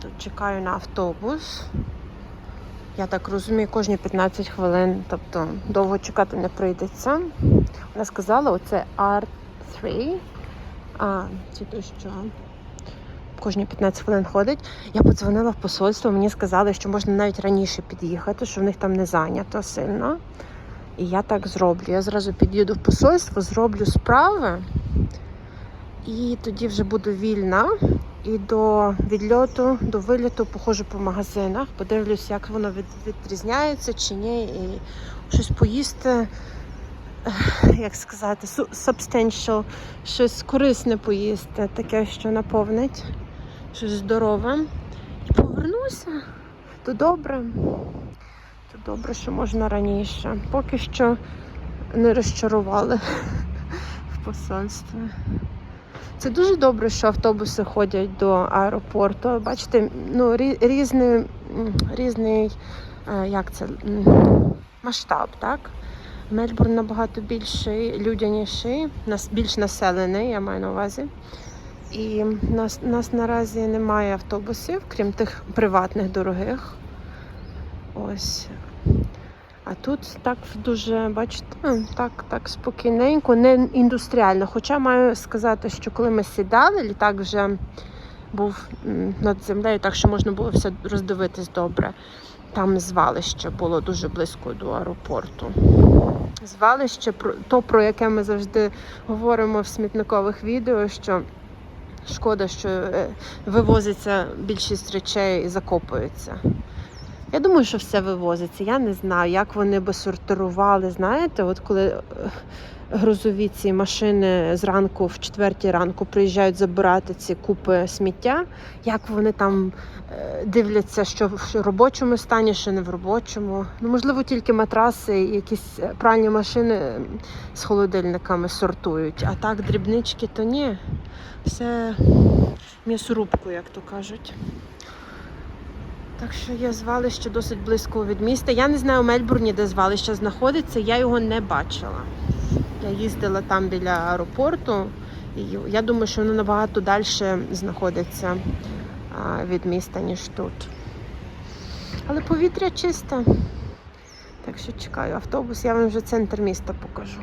тут чекаю на автобус. Я так розумію, кожні 15 хвилин, тобто довго чекати не прийдеться. Вона сказала, оце R3. А, це то, що кожні 15 хвилин ходить. Я подзвонила в посольство, мені сказали, що можна навіть раніше під'їхати, що в них там не зайнято сильно. І я так зроблю. Я зразу під'їду в посольство, зроблю справи, і тоді вже буду вільна. І до відльоту, до виліту походжу по магазинах, подивлюсь, як воно відрізняється чи ні, і щось поїсти, як сказати, substantial, щось корисне поїсти, таке, що наповнить, щось здорове. І повернуся. То добре. То добре, що можна раніше. Поки що не розчарували в посольстві. Це дуже добре, що автобуси ходять до аеропорту. Бачите, ну, різний, різний е, як це, масштаб, так? Мельбурн набагато більший, людяніший, більш населений, я маю на увазі. І нас, нас наразі немає автобусів, крім тих приватних дорогих. Ось. А тут так дуже, бачите, так, так спокійненько, не індустріально. Хоча маю сказати, що коли ми сідали, літак вже був над землею, так що можна було все роздивитись добре. Там звалище було дуже близько до аеропорту. Звалище, то, про яке ми завжди говоримо в смітникових відео, що шкода, що е, вивозиться більшість речей і закопується. Я думаю, що все вивозиться. Я не знаю, як вони би сортирували. Знаєте, от коли е, грузові ці машини зранку, в четвертій ранку приїжджають забирати ці купи сміття, як вони там е, дивляться, що в робочому стані, що не в робочому. Ну, можливо, тільки матраси і якісь пральні машини з холодильниками сортують. А так, дрібнички, то ні. Все м'ясорубку, як то кажуть. Так що є звалище досить близько від міста. Я не знаю у Мельбурні, де звалище знаходиться, я його не бачила. Я їздила там біля аеропорту, і я думаю, що воно набагато далі знаходиться від міста, ніж тут. Але повітря чисте. Так що чекаю автобус, я вам вже центр міста покажу.